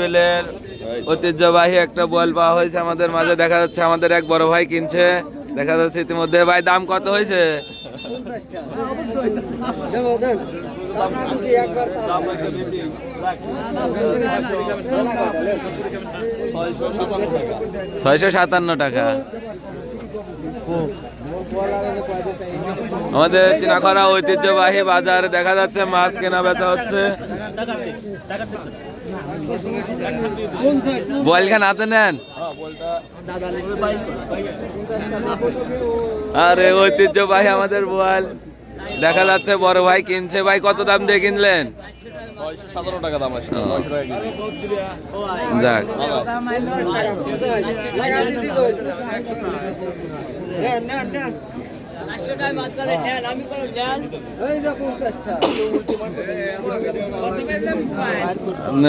বিলের ঐতিহ্যবাহী একটা বল পাওয়া হয়েছে আমাদের মাঝে। দেখা যাচ্ছে আমাদের এক বড় ভাই কিনছে। দেখা যাচ্ছে ইতিমধ্যে। ভাই, দাম কত হয়েছে? ছয়শো সাতান্ন টাকা। আমাদের চিনাখরা ঐতিহ্যবাহী বাজার দেখা যাচ্ছে, মাছ কেনা বেচা হচ্ছে। বলখান হাতে নেন। আরে, ঐতিহ্যবাহী আমাদের বল দেখা যাচ্ছে বড় ভাই কিনছে। ভাই, কত দাম দিয়ে কিনলেন? যাক। ভালো আছে।